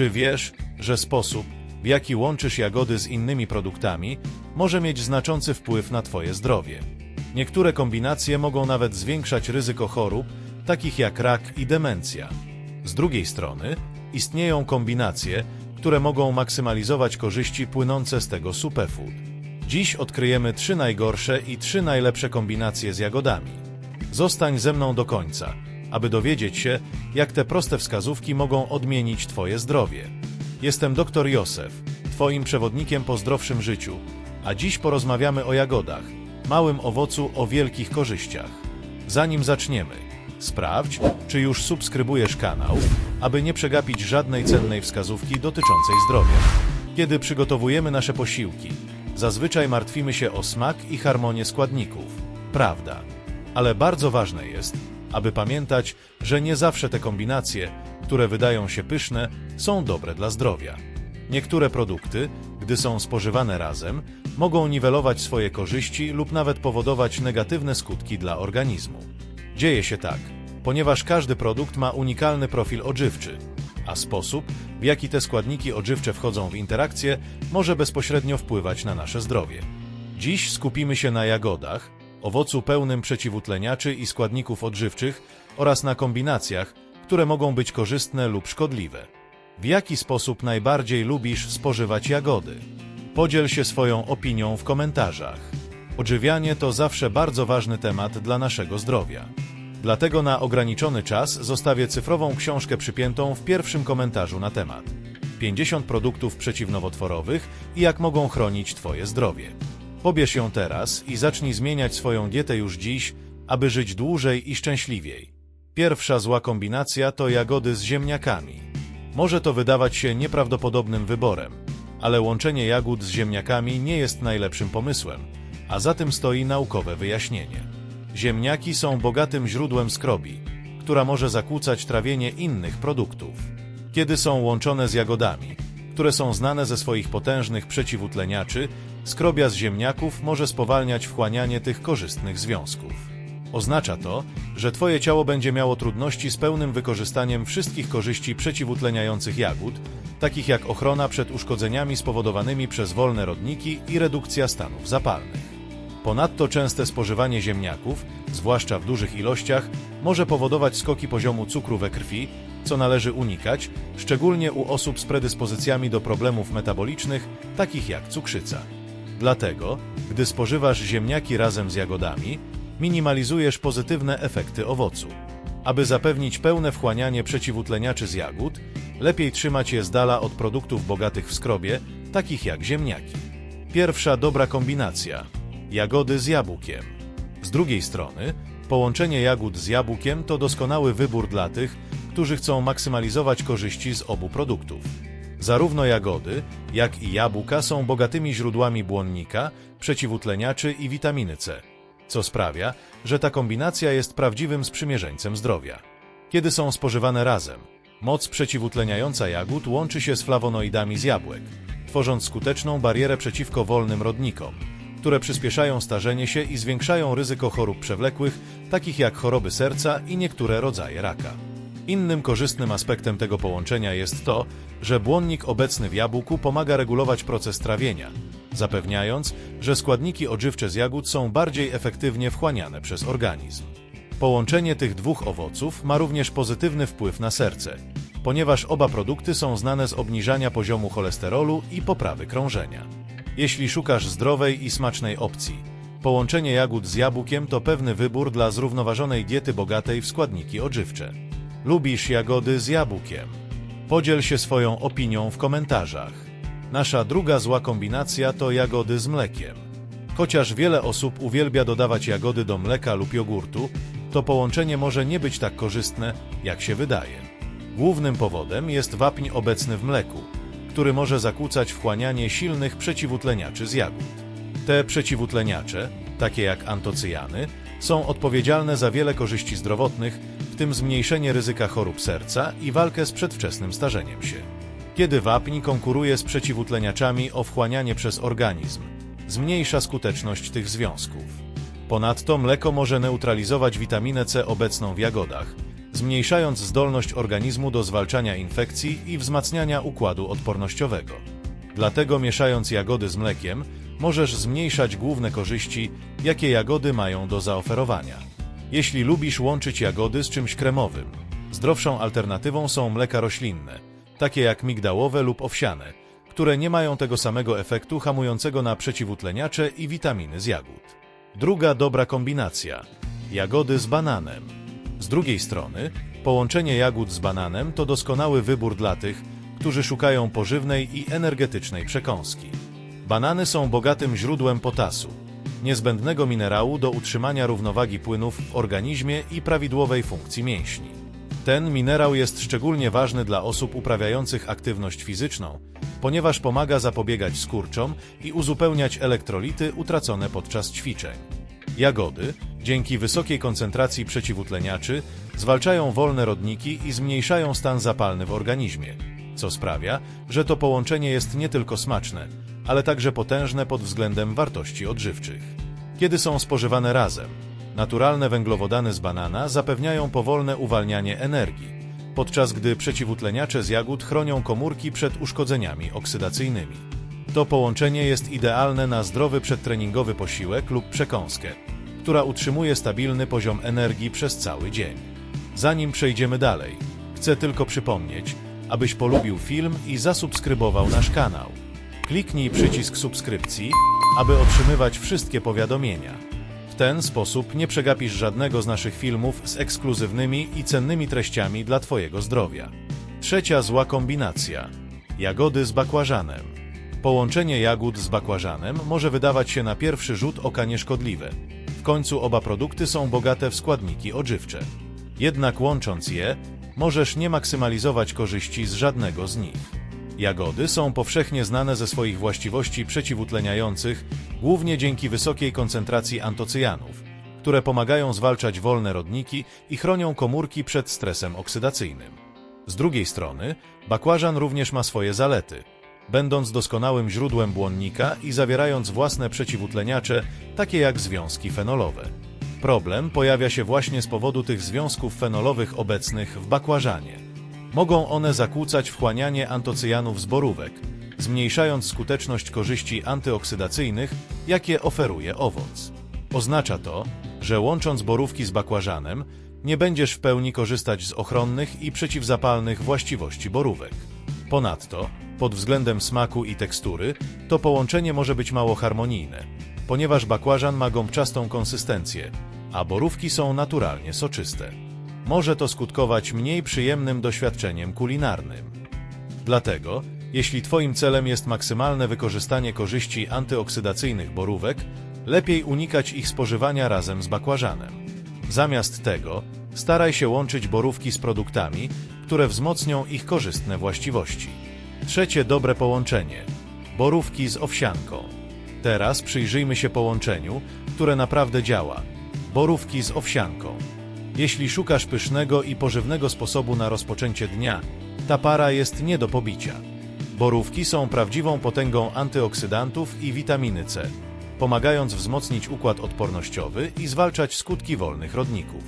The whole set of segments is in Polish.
Czy wiesz, że sposób, w jaki łączysz jagody z innymi produktami, może mieć znaczący wpływ na Twoje zdrowie? Niektóre kombinacje mogą nawet zwiększać ryzyko chorób, takich jak rak i demencja. Z drugiej strony, istnieją kombinacje, które mogą maksymalizować korzyści płynące z tego superfood. Dziś odkryjemy trzy najgorsze i trzy najlepsze kombinacje z jagodami. Zostań ze mną do końca, aby dowiedzieć się, jak te proste wskazówki mogą odmienić Twoje zdrowie. Jestem dr Józef, Twoim przewodnikiem po zdrowszym życiu, a dziś porozmawiamy o jagodach, małym owocu o wielkich korzyściach. Zanim zaczniemy, sprawdź, czy już subskrybujesz kanał, aby nie przegapić żadnej cennej wskazówki dotyczącej zdrowia. Kiedy przygotowujemy nasze posiłki, zazwyczaj martwimy się o smak i harmonię składników. Prawda. Ale bardzo ważne jest, aby pamiętać, że nie zawsze te kombinacje, które wydają się pyszne, są dobre dla zdrowia. Niektóre produkty, gdy są spożywane razem, mogą niwelować swoje korzyści lub nawet powodować negatywne skutki dla organizmu. Dzieje się tak, ponieważ każdy produkt ma unikalny profil odżywczy, a sposób, w jaki te składniki odżywcze wchodzą w interakcję, może bezpośrednio wpływać na nasze zdrowie. Dziś skupimy się na jagodach, owocu pełnym przeciwutleniaczy i składników odżywczych oraz na kombinacjach, które mogą być korzystne lub szkodliwe. W jaki sposób najbardziej lubisz spożywać jagody? Podziel się swoją opinią w komentarzach. Odżywianie to zawsze bardzo ważny temat dla naszego zdrowia. Dlatego na ograniczony czas zostawię cyfrową książkę przypiętą w pierwszym komentarzu na temat. 50 produktów przeciwnowotworowych i jak mogą chronić Twoje zdrowie. Pobierz ją teraz i zacznij zmieniać swoją dietę już dziś, aby żyć dłużej i szczęśliwiej. Pierwsza zła kombinacja to jagody z ziemniakami. Może to wydawać się nieprawdopodobnym wyborem, ale łączenie jagód z ziemniakami nie jest najlepszym pomysłem, a za tym stoi naukowe wyjaśnienie. Ziemniaki są bogatym źródłem skrobi, która może zakłócać trawienie innych produktów. Kiedy są łączone z jagodami, które są znane ze swoich potężnych przeciwutleniaczy, skrobia z ziemniaków może spowalniać wchłanianie tych korzystnych związków. Oznacza to, że Twoje ciało będzie miało trudności z pełnym wykorzystaniem wszystkich korzyści przeciwutleniających jagód, takich jak ochrona przed uszkodzeniami spowodowanymi przez wolne rodniki i redukcja stanów zapalnych. Ponadto częste spożywanie ziemniaków, zwłaszcza w dużych ilościach, może powodować skoki poziomu cukru we krwi, co należy unikać, szczególnie u osób z predyspozycjami do problemów metabolicznych, takich jak cukrzyca. Dlatego, gdy spożywasz ziemniaki razem z jagodami, minimalizujesz pozytywne efekty owocu. Aby zapewnić pełne wchłanianie przeciwutleniaczy z jagód, lepiej trzymać je z dala od produktów bogatych w skrobie, takich jak ziemniaki. Pierwsza dobra kombinacja jagody z jabłkiem. Z drugiej strony, połączenie jagód z jabłkiem to doskonały wybór dla tych, którzy chcą maksymalizować korzyści z obu produktów. Zarówno jagody, jak i jabłka są bogatymi źródłami błonnika, przeciwutleniaczy i witaminy C, co sprawia, że ta kombinacja jest prawdziwym sprzymierzeńcem zdrowia. Kiedy są spożywane razem, moc przeciwutleniająca jagód łączy się z flawonoidami z jabłek, tworząc skuteczną barierę przeciwko wolnym rodnikom, które przyspieszają starzenie się i zwiększają ryzyko chorób przewlekłych, takich jak choroby serca i niektóre rodzaje raka. Innym korzystnym aspektem tego połączenia jest to, że błonnik obecny w jabłku pomaga regulować proces trawienia, zapewniając, że składniki odżywcze z jagód są bardziej efektywnie wchłaniane przez organizm. Połączenie tych dwóch owoców ma również pozytywny wpływ na serce, ponieważ oba produkty są znane z obniżania poziomu cholesterolu i poprawy krążenia. Jeśli szukasz zdrowej i smacznej opcji, połączenie jagód z jabłkiem to pewny wybór dla zrównoważonej diety bogatej w składniki odżywcze. Lubisz jagody z jabłkiem? Podziel się swoją opinią w komentarzach. Nasza druga zła kombinacja to jagody z mlekiem. Chociaż wiele osób uwielbia dodawać jagody do mleka lub jogurtu, to połączenie może nie być tak korzystne, jak się wydaje. Głównym powodem jest wapń obecny w mleku, który może zakłócać wchłanianie silnych przeciwutleniaczy z jagód. Te przeciwutleniacze, takie jak antocyjany, są odpowiedzialne za wiele korzyści zdrowotnych, tym zmniejszenie ryzyka chorób serca i walkę z przedwczesnym starzeniem się. Kiedy wapń konkuruje z przeciwutleniaczami o wchłanianie przez organizm, zmniejsza skuteczność tych związków. Ponadto mleko może neutralizować witaminę C obecną w jagodach, zmniejszając zdolność organizmu do zwalczania infekcji i wzmacniania układu odpornościowego. Dlatego mieszając jagody z mlekiem, możesz zmniejszać główne korzyści, jakie jagody mają do zaoferowania. Jeśli lubisz łączyć jagody z czymś kremowym, zdrowszą alternatywą są mleka roślinne, takie jak migdałowe lub owsiane, które nie mają tego samego efektu hamującego na przeciwutleniacze i witaminy z jagód. Druga dobra kombinacja jagody z bananem. Z drugiej strony, połączenie jagód z bananem to doskonały wybór dla tych, którzy szukają pożywnej i energetycznej przekąski. Banany są bogatym źródłem potasu, niezbędnego minerału do utrzymania równowagi płynów w organizmie i prawidłowej funkcji mięśni. Ten minerał jest szczególnie ważny dla osób uprawiających aktywność fizyczną, ponieważ pomaga zapobiegać skurczom i uzupełniać elektrolity utracone podczas ćwiczeń. Jagody, dzięki wysokiej koncentracji przeciwutleniaczy, zwalczają wolne rodniki i zmniejszają stan zapalny w organizmie, co sprawia, że to połączenie jest nie tylko smaczne, ale także potężne pod względem wartości odżywczych. Kiedy są spożywane razem, naturalne węglowodany z banana zapewniają powolne uwalnianie energii, podczas gdy przeciwutleniacze z jagód chronią komórki przed uszkodzeniami oksydacyjnymi. To połączenie jest idealne na zdrowy przedtreningowy posiłek lub przekąskę, która utrzymuje stabilny poziom energii przez cały dzień. Zanim przejdziemy dalej, chcę tylko przypomnieć, abyś polubił film i zasubskrybował nasz kanał. Kliknij przycisk subskrypcji, aby otrzymywać wszystkie powiadomienia. W ten sposób nie przegapisz żadnego z naszych filmów z ekskluzywnymi i cennymi treściami dla Twojego zdrowia. Trzecia zła kombinacja. Jagody z bakłażanem. Połączenie jagód z bakłażanem może wydawać się na pierwszy rzut oka nieszkodliwe. W końcu oba produkty są bogate w składniki odżywcze. Jednak łącząc je, możesz nie maksymalizować korzyści z żadnego z nich. Jagody są powszechnie znane ze swoich właściwości przeciwutleniających, głównie dzięki wysokiej koncentracji antocyjanów, które pomagają zwalczać wolne rodniki i chronią komórki przed stresem oksydacyjnym. Z drugiej strony, bakłażan również ma swoje zalety, będąc doskonałym źródłem błonnika i zawierając własne przeciwutleniacze, takie jak związki fenolowe. Problem pojawia się właśnie z powodu tych związków fenolowych obecnych w bakłażanie. Mogą one zakłócać wchłanianie antocyjanów z borówek, zmniejszając skuteczność korzyści antyoksydacyjnych, jakie oferuje owoc. Oznacza to, że łącząc borówki z bakłażanem, nie będziesz w pełni korzystać z ochronnych i przeciwzapalnych właściwości borówek. Ponadto, pod względem smaku i tekstury, to połączenie może być mało harmonijne, ponieważ bakłażan ma gąbczastą konsystencję, a borówki są naturalnie soczyste. Może to skutkować mniej przyjemnym doświadczeniem kulinarnym. Dlatego, jeśli Twoim celem jest maksymalne wykorzystanie korzyści antyoksydacyjnych borówek, lepiej unikać ich spożywania razem z bakłażanem. Zamiast tego, staraj się łączyć borówki z produktami, które wzmocnią ich korzystne właściwości. Trzecie dobre połączenie. Borówki z owsianką. Teraz przyjrzyjmy się połączeniu, które naprawdę działa. Borówki z owsianką. Jeśli szukasz pysznego i pożywnego sposobu na rozpoczęcie dnia, ta para jest nie do pobicia. Borówki są prawdziwą potęgą antyoksydantów i witaminy C, pomagając wzmocnić układ odpornościowy i zwalczać skutki wolnych rodników.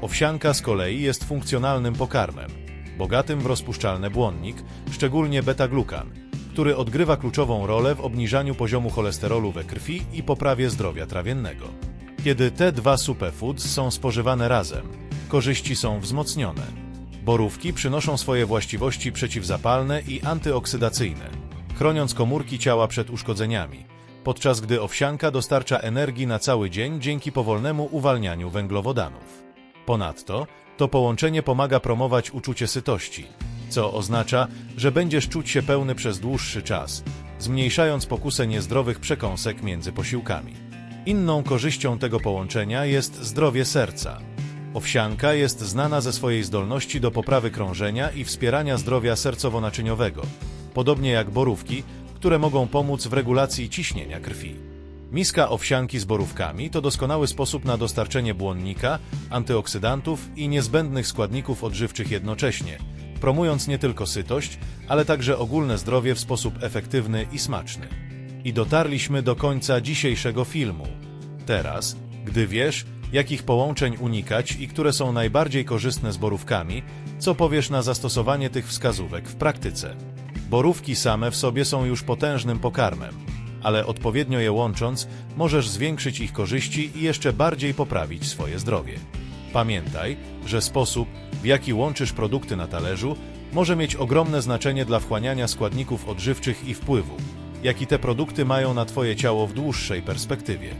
Owsianka z kolei jest funkcjonalnym pokarmem, bogatym w rozpuszczalny błonnik, szczególnie beta-glukan, który odgrywa kluczową rolę w obniżaniu poziomu cholesterolu we krwi i poprawie zdrowia trawiennego. Kiedy te dwa superfoods są spożywane razem, korzyści są wzmocnione. Borówki przynoszą swoje właściwości przeciwzapalne i antyoksydacyjne, chroniąc komórki ciała przed uszkodzeniami, podczas gdy owsianka dostarcza energii na cały dzień dzięki powolnemu uwalnianiu węglowodanów. Ponadto, to połączenie pomaga promować uczucie sytości, co oznacza, że będziesz czuć się pełny przez dłuższy czas, zmniejszając pokusę niezdrowych przekąsek między posiłkami. Inną korzyścią tego połączenia jest zdrowie serca. Owsianka jest znana ze swojej zdolności do poprawy krążenia i wspierania zdrowia sercowo-naczyniowego, podobnie jak borówki, które mogą pomóc w regulacji ciśnienia krwi. Miska owsianki z borówkami to doskonały sposób na dostarczenie błonnika, antyoksydantów i niezbędnych składników odżywczych jednocześnie, promując nie tylko sytość, ale także ogólne zdrowie w sposób efektywny i smaczny. I dotarliśmy do końca dzisiejszego filmu. Teraz, gdy wiesz, jakich połączeń unikać i które są najbardziej korzystne z borówkami, co powiesz na zastosowanie tych wskazówek w praktyce. Borówki same w sobie są już potężnym pokarmem, ale odpowiednio je łącząc, możesz zwiększyć ich korzyści i jeszcze bardziej poprawić swoje zdrowie. Pamiętaj, że sposób, w jaki łączysz produkty na talerzu, może mieć ogromne znaczenie dla wchłaniania składników odżywczych i wpływu, jaki te produkty mają na Twoje ciało w dłuższej perspektywie.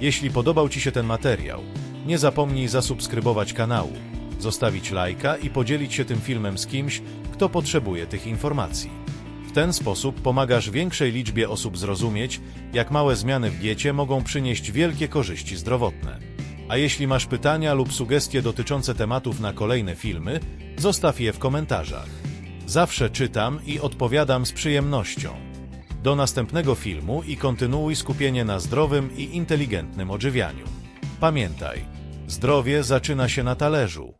Jeśli podobał Ci się ten materiał, nie zapomnij zasubskrybować kanału, zostawić lajka i podzielić się tym filmem z kimś, kto potrzebuje tych informacji. W ten sposób pomagasz większej liczbie osób zrozumieć, jak małe zmiany w diecie mogą przynieść wielkie korzyści zdrowotne. A jeśli masz pytania lub sugestie dotyczące tematów na kolejne filmy, zostaw je w komentarzach. Zawsze czytam i odpowiadam z przyjemnością. Do następnego filmu i kontynuuj skupienie na zdrowym i inteligentnym odżywianiu. Pamiętaj, zdrowie zaczyna się na talerzu.